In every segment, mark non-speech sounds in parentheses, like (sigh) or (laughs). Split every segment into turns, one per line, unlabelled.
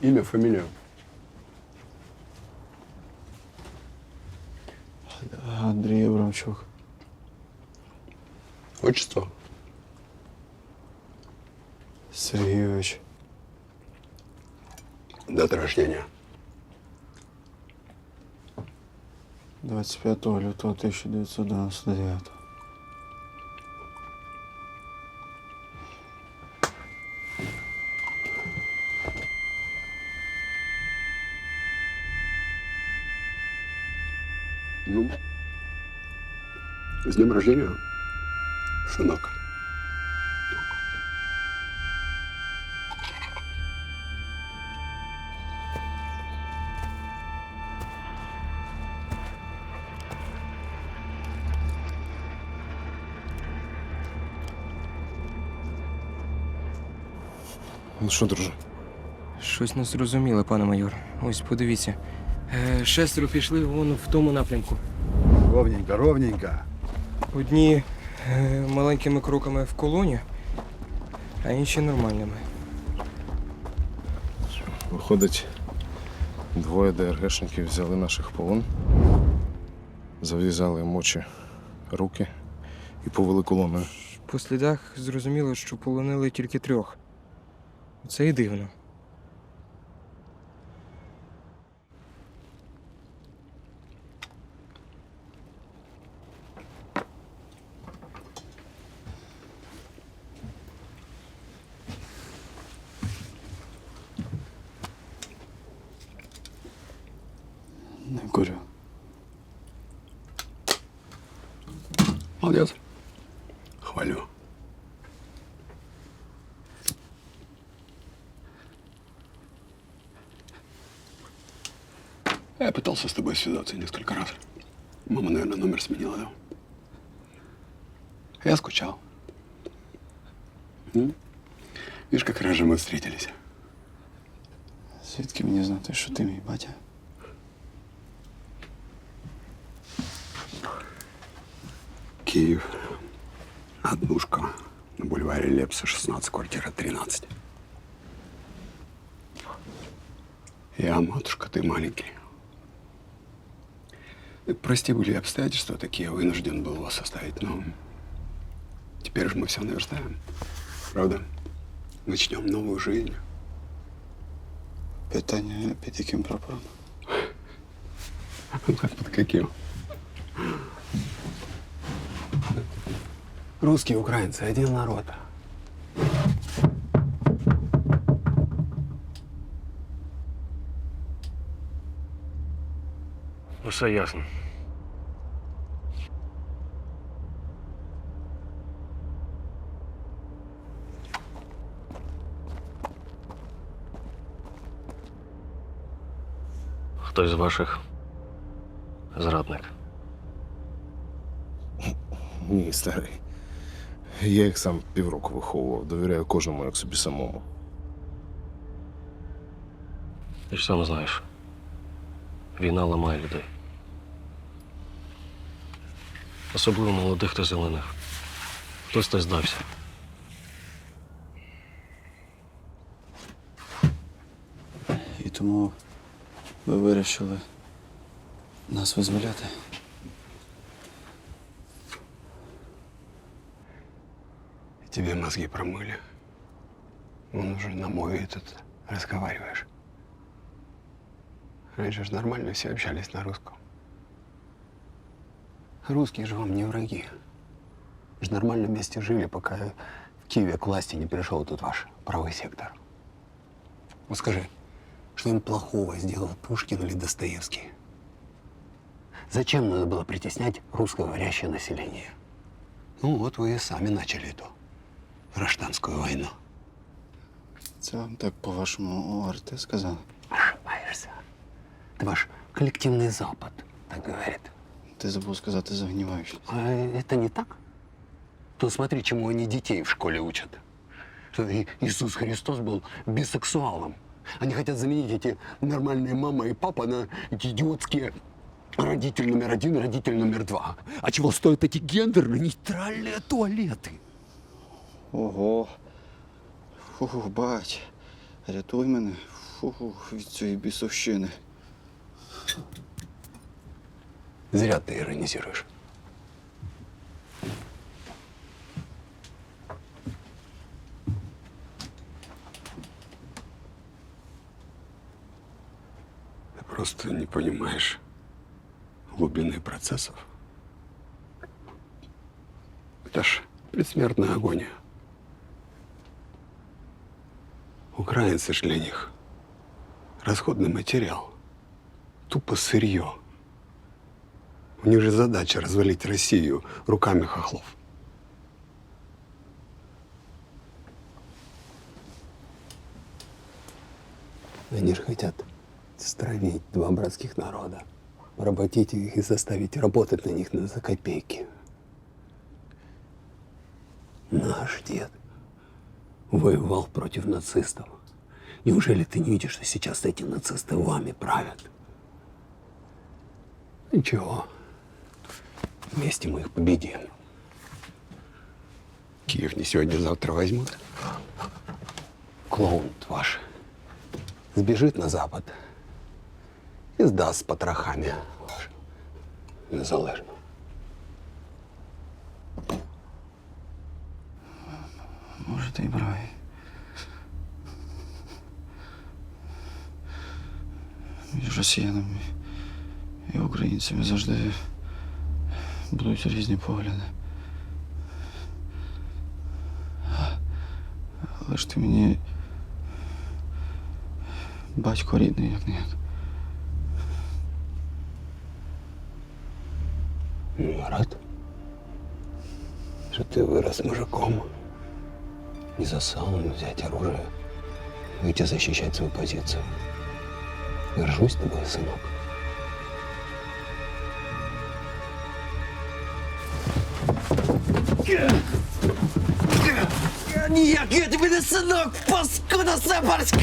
Имя, фамилию.
Андрій Абрамчук.
Отчество.
Сергійович.
Дата рождения.
25 лютого 1999.
Ну, с днем рождения, сынок.
Ну що, друже?
Щось не зрозуміло, пане майор. Ось подивіться. Е, шестеро пішли вон в тому напрямку.
Ровненько, ровненько.
Одні е, маленькими кроками в колоні, а інші нормальними.
Виходить, двоє ДРГшників взяли наших полон, зав'язали їм очі, руки і повели колоною.
По слідах зрозуміло, що полонили тільки трьох. Це і дивно.
Я скучал. М? Видишь, как раз же мы встретились.
Звідки мені знати, що ти мій батя?
Киев. Однушка. На бульваре Лепса, 16, квартира 13. Я, матушка, ты маленький. Э, Прости, были обстоятельства такие, вынужден был вас оставить, но теперь же мы все наверстаем. Правда? Начнем новую жизнь.
Питання під яким прапором? (laughs)
Под каким? Русские, украинцы, один народ.
Усе ясно. Хтось з ваших зрадник.
Ні, старий. Я їх сам півроку виховував, довіряю кожному як собі самому.
Ти ж сам знаєш. Війна ламає людей. Особливо молодих та зелених. Хтось та здався.
І тому ви вирішили нас визволяти.
Тебе мозги промыли. Он уже на мой этот разговариваешь. Раньше же нормально все общались на русском. Русские же вам не враги. Вы же нормально вместе жили, пока в Киеве к власти не пришел тут ваш правый сектор. Вот скажи, что им плохого сделал Пушкин или Достоевский? Зачем надо было притеснять русскоговорящее население? Ну вот вы и сами начали эту гражданскую войну.
Це так по-вашому ОРТ сказали?
Ошибаешься. Это ваш коллективный Запад так говорит.
Ти забув сказати загніваючись.
А это не так? То смотри, чему они детей в школе учат. Что Иисус Христос был бисексуалом. Они хотят заменить эти нормальные мама и папа на эти идиотские родитель номер один, родитель номер два. А чего стоят эти гендерно-нейтральные туалеты?
Ого. Фу, бать. Рятуй мене. Фу, від цієї бісовщини.
Зря ты иронизируешь. Просто не понимаешь глубины процессов. Это ж предсмертная агония. Украинцы ж для них расходный материал. Тупо сырье. У них же задача развалить Россию руками хохлов. Они же хотят стравить два братских народа, поработить их и заставить работать на них за копейки. Наш дед воевал против нацистов. Неужели ты не видишь, что сейчас эти нацисты вами правят? Ничего. Вместе мы их победим. Киев не сегодня-завтра возьмут. Клоун ваш сбежит на запад и сдаст с потрохами вашу незалежну.
Може, ти й правий. Між росіянами і українцями завжди будуть різні погляди. Але ж ти мені батько рідний, як не
рад, что ты вырос мужиком. Не за салом взять оружие, выйти защищать свою позицию. Горжусь тобой, сынок.
Ніяк я тобі не синок, паскуда сепарська!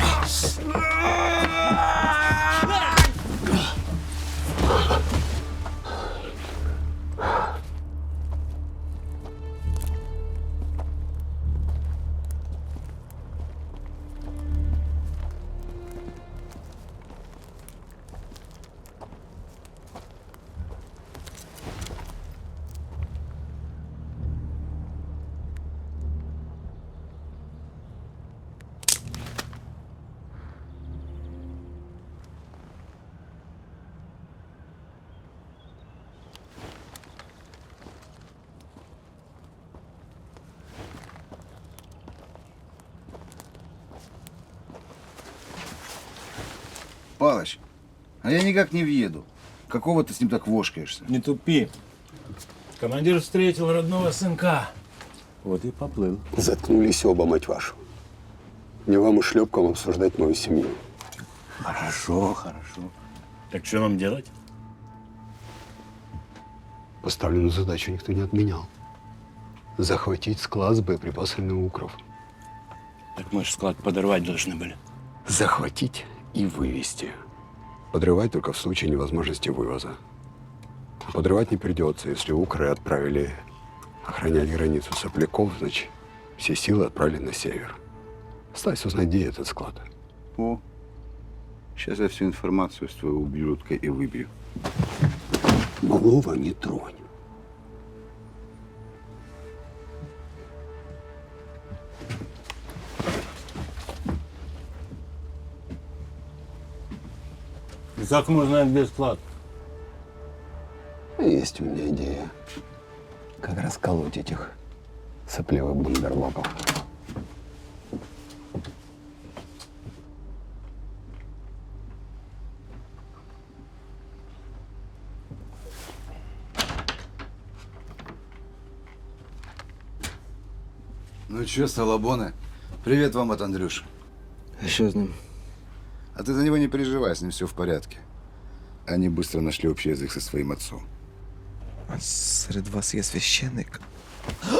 Палыч, а я никак не въеду. Какого ты с ним так вошкаешься?
Не тупи. Командир встретил родного сынка. Вот и поплыл.
Заткнулись оба, мать вашу. Не вам и шлепкам обсуждать мою семью.
Хорошо, хорошо. Так что нам делать?
Поставленную задачу никто не отменял. Захватить склад с боеприпасами укров.
Так мы же склад подорвать должны были.
Захватить и вывести. Подрывать только в случае невозможности вывоза. Подрывать не придется, если укры отправили охранять границу сопляков, значит, все силы отправили на север. Осталось узнать, где этот склад.
О, сейчас я всю информацию с твоего ублюдка и выбью.
Малого не тронь.
Как можно без склад?
Есть у меня идея, как расколоть этих сопливых бандерлогов.
Ну чё, салабоны, привет вам от Андрюши.
А що з ним?
А ты за него не переживай, с ним все в порядке. Они быстро нашли общий язык со своим отцом.
А серед вас є священник?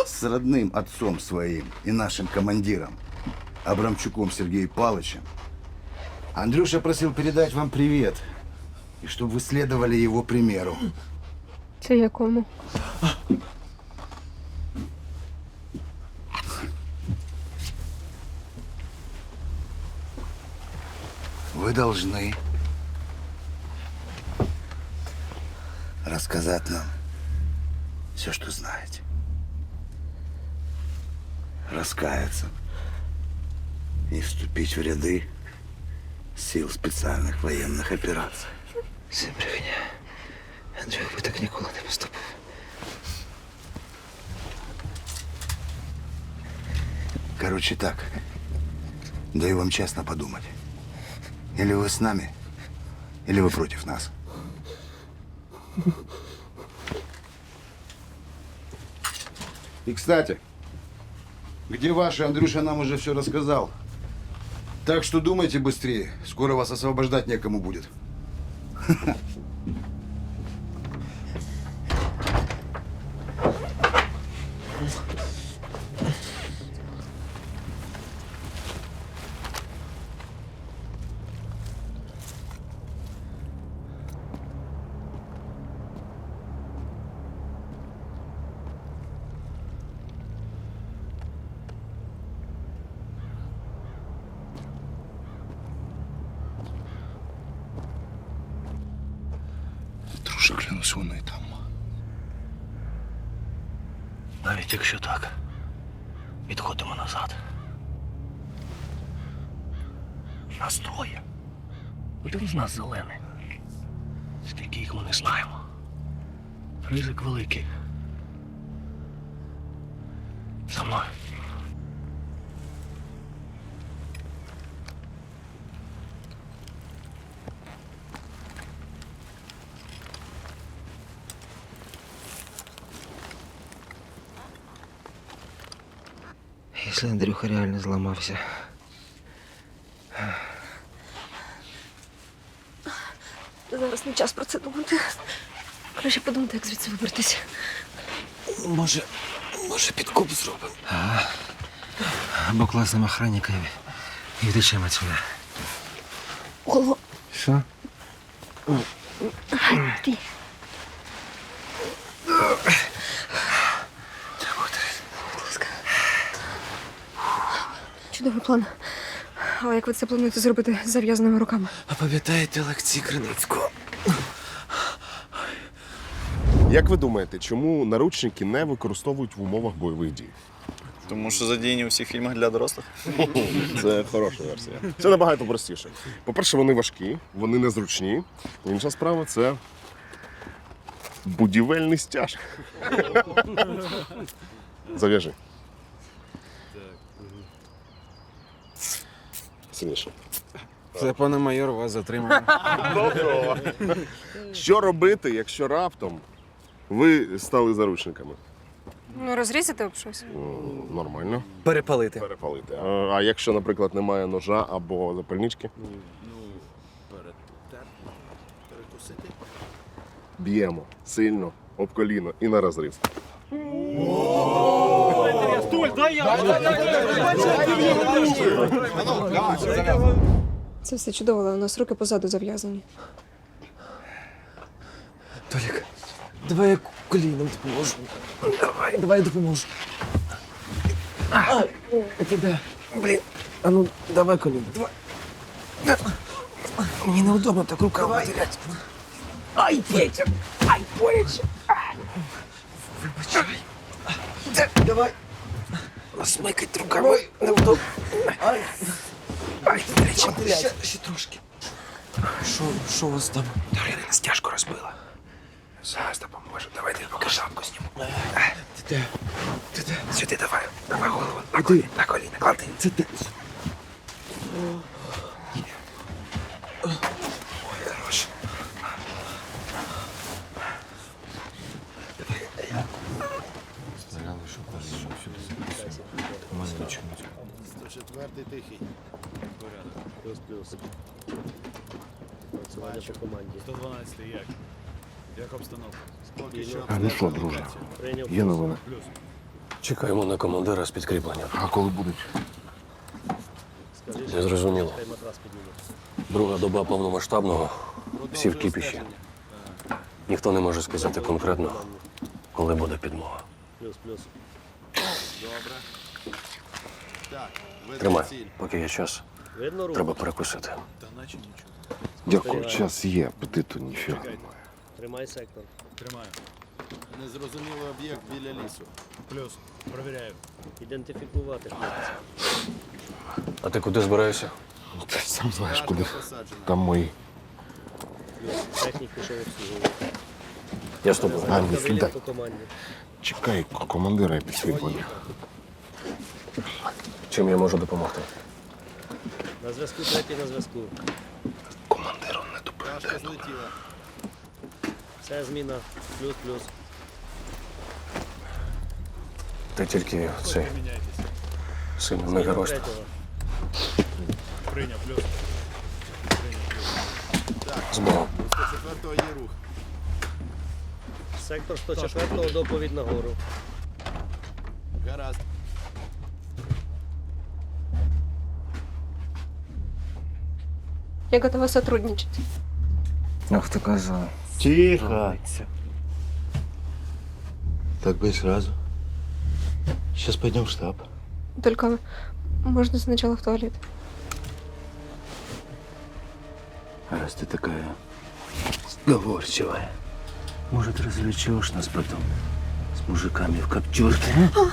С родным отцом своим и нашим командиром, Абрамчуком Сергеем Палычем. Андрюша просил передать вам привет, и чтобы вы следовали его примеру.
Це якому?
Должны рассказать нам все, что знаете. Раскаяться и вступить в ряды сил специальных военных операций.
Це брехня. Андрюх би так ніколи не поступив.
Короче так, даю вам честно подумать. Или вы с нами, или вы против нас. И, кстати, где ваши? Андрюша нам уже все рассказал. Так что думайте быстрее. Скоро вас освобождать некому будет.
Друже, (laughs) клянусь, вони там.
Навіть якщо так, відходимо назад. Нас троє. Один з нас зелений. Скільки їх ми не знаємо. Ризик великий. За мною.
Якщо Андрюха реально зламався.
Зараз не час про це думати. Краще подумати, як звідси вибратися.
Може, може, підкуп зробимо. Або класним охранникам і втечемо відсюди.
Голову.
Що?
Ти. Чудовий план. Але як ви це плануєте зробити з зав'язаними руками?
А пам'ятаєте лекції Криницького?
Як ви думаєте, чому наручники не використовують в умовах бойових дій?
Тому що задіяні у всіх фільмах для дорослих.
Це хороша версія. Це набагато простіше. По-перше, вони важкі, вони незручні. Інша справа це будівельний стяж. Зав'яжи. Сильніше.
Це, пане майор, вас затримали.
Доброго. Що робити, якщо раптом ви стали заручниками?
Ну, розрізати об щось.
М, Нормально.
Перепалити.
Перепалити. А, а якщо, наприклад, немає ножа або запальнички? Б'ємо сильно, об коліно і на
Це все чудово, але у нас руки позаду зав'язані.
Толік, давай я коліном допоможу. Давай, давай я допоможу. А, це де? Блін, а ну давай коліно. Давай. Мені неудобно так руками терять. Ай, Петя! Ай, Петя! Вибачай. Давай. Смикать руками неудобно. Ай, Ай, ще, ще трошки. Що, що у вас там? Дарина стяжку розбила. Зараз допоможу. Давайте я поки шапку зніму. Ти де? Ти де? Сюди давай. Давай голову. На коліна, на коліна. Клади. Це де?
А ну що, друже? Є новини.
Чекаємо на командира з підкріпленням.
А коли будуть?
Незрозуміло. Друга доба повномасштабного. Всі в кіпіші. Ніхто не може сказати конкретно, коли буде підмога. Тримай, поки є час. Треба перекусити.
Дякую, час є, апетиту ніфіга.
Тримай сектор.
Тримаю.
Незрозумілий об'єкт біля лісу.
Плюс. Провіряю.
Ідентифікувати. А ти куди збираєшся?
Ти сам знаєш куди. Там мої.
Технік пішов обслуговувати. Я з тобою.
А, ні, сідай.
по команді.
Чекай командира під світлення.
Чим я можу допомогти?
На зв'язку, третій на зв'язку.
Командиром не тупи.
Пташка злетіла.
Це зміна. Плюс-плюс.
Ти тільки цей сильно не герой.
Третього.
Прийняв плюс.
З Богом.
104-го є рух.
Сектор 104 доповідь нагору.
Гаразд.
Я готова сотрудничать.
Ах, ти казала.
Тихо. Так бы и сразу. Сейчас пойдем в штаб.
Только можно сначала в туалет.
А раз ты такая сговорчивая, может, развлечешь нас потом с мужиками в коптерке, а?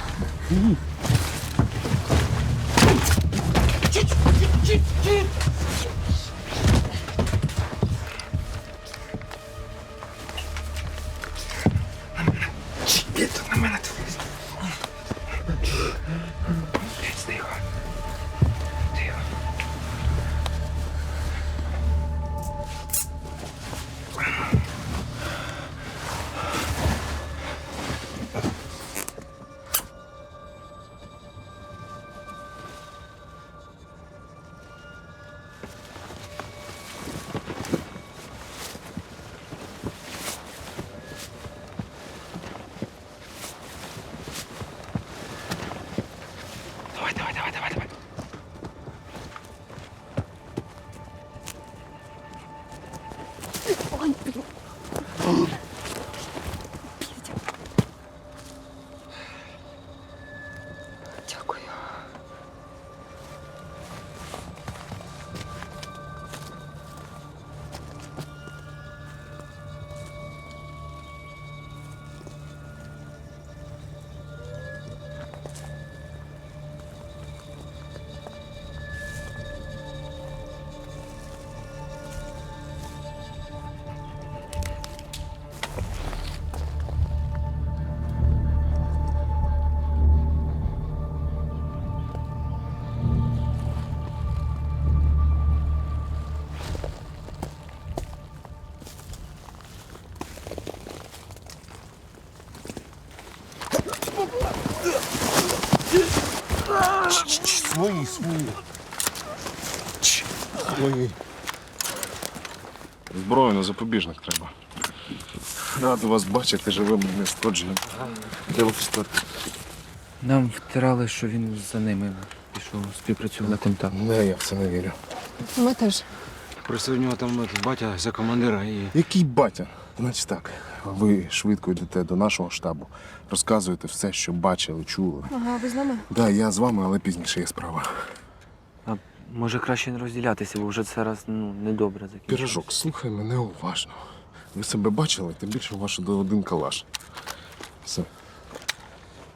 Свої, свої. Свої. Зброю на запобіжник треба. Раду вас бачити живим не нешкодженим. Де ви?
Нам втирали, що він за ними пішов співпрацював на контакт.
Не, я в це не вірю.
Ми теж.
Просто у нього там батя за командира і.
Який батя? Значить так, ви швидко йдете до нашого штабу, розказуєте все, що бачили, чули.
Ага, ви з нами?
Так, я з вами, але пізніше є справа.
А може краще не розділятися, бо вже це раз ну, недобре закінчилось.
Пірожок, слухай мене уважно. Ви себе бачили, тим більше ваш до один калаш. Все.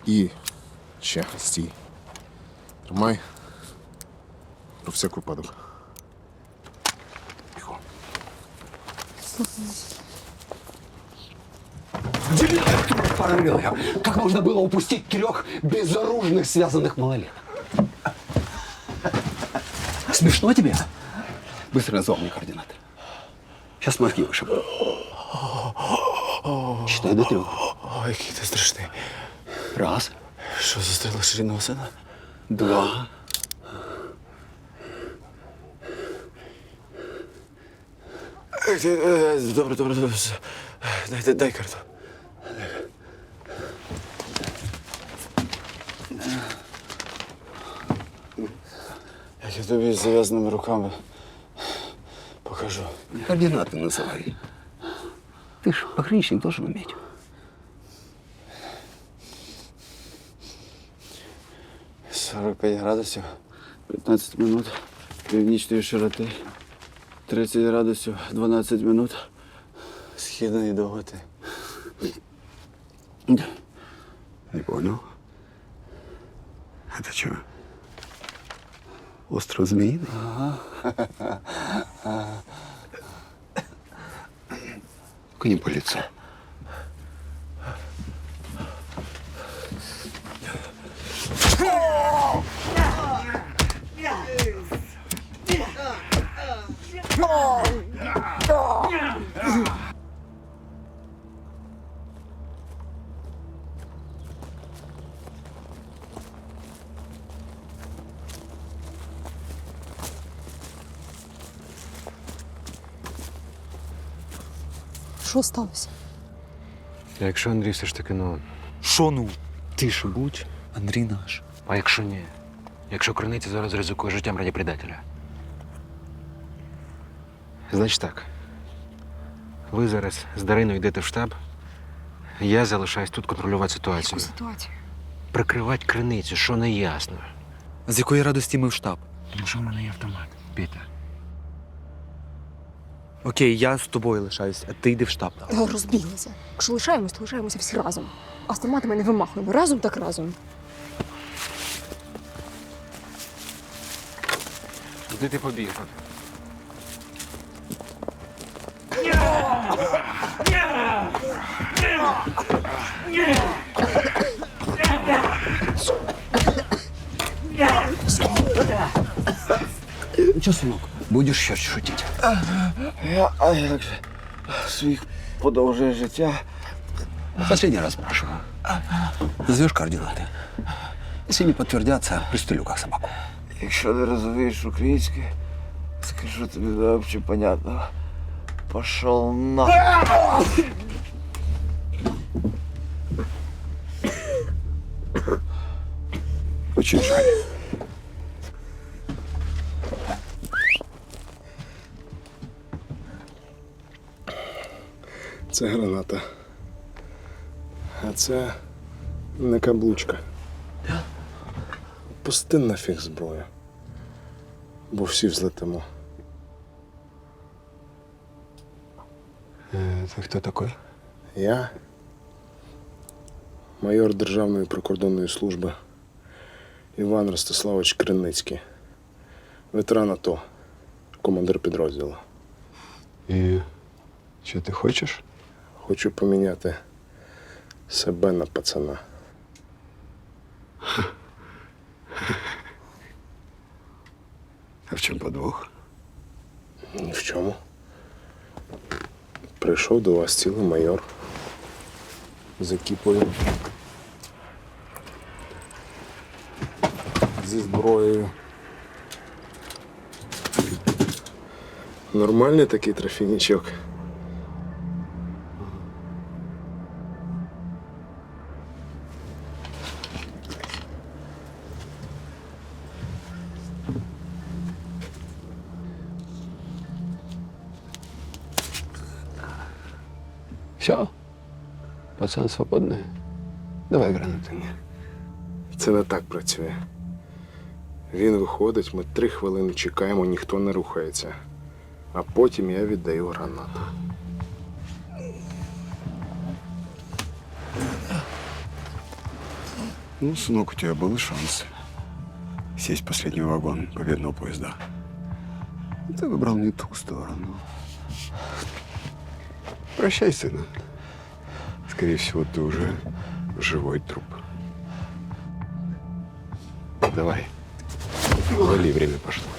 І ще стій. Тримай. Про всяк випадок.
Параллельно. Как можно было упустить трех безоружных связанных малолеток? Смешно тебе? Быстро назови мне координаты. Сейчас мозги вышибу. Считай до трех.
Ой, який ти страшний.
Раз,
Що застрелив ширинного сина?
два.
Добре, добре, добре. все. Дай, дай, дай карту. Як я тобі з зав'язаними руками покажу.
Координаты называй. Ты ж пограничник должен уметь. —
45 градусів, 15 минут.
північної широти. 30 градусів 12 минут. Східної довготи.
Не понял. Это что? Остров Змеиный? Только не по лицу.
Що сталося?
А якщо Андрій все ж таки, ну,
Що ну?
тише будь.
Андрій наш.
А якщо ні? Якщо криниця зараз ризикує життям раді предателя? Значить так. Ви зараз з Дариною йдете в штаб. Я залишаюсь тут контролювати ситуацію.
ситуацію?
Прикривати криницю, що не ясно.
З якої радості ми в штаб?
Тому що в мене є автомат. Піта.
Окей, я з тобою лишаюсь, а ти йди в штаб.
Розбіглися. Якщо лишаємось, то лишаємося всі разом. А з томатами не вимахуємо. Разом так разом.
Куди ти побіг?
Че, сынок, будешь еще шутить?
Я, а як же своїх подовжує життя.
Последний раз спрашиваю. Назовешь координаты? Если не подтвердятся, пристрелю как собаку.
Якщо не розумієш українське, скажу тобі взагалі понятно. Пошел на.
Очень жаль.
Це граната. А це не каблучка. Пусти нафіг зброю. Бо всі взлетимо.
Это кто такой?
Я майор Державної прикордонної служби Іван Ростиславович Криницький, ветеран АТО, командир підрозділу.
И что ты хочешь?
Хочу поміняти себе на пацана.
А в чем подвох?
Ні в чому. Прийшов до вас цілий майор. З екіпою. Зі зброєю. Нормальний такий трофійничок.
Пацан свободный? Давай гранаты.
Це не так працює. Він виходить, ми три хвилини чекаємо, ніхто не рухається. А потім я віддаю гранату.
Ну, сынок, у тебя был шанс сесть в последний вагон победного поезда. Ты выбрал не ту сторону. Прощай, сына. Скорее всего, ты уже живой труп. Давай. Вали, время пошло.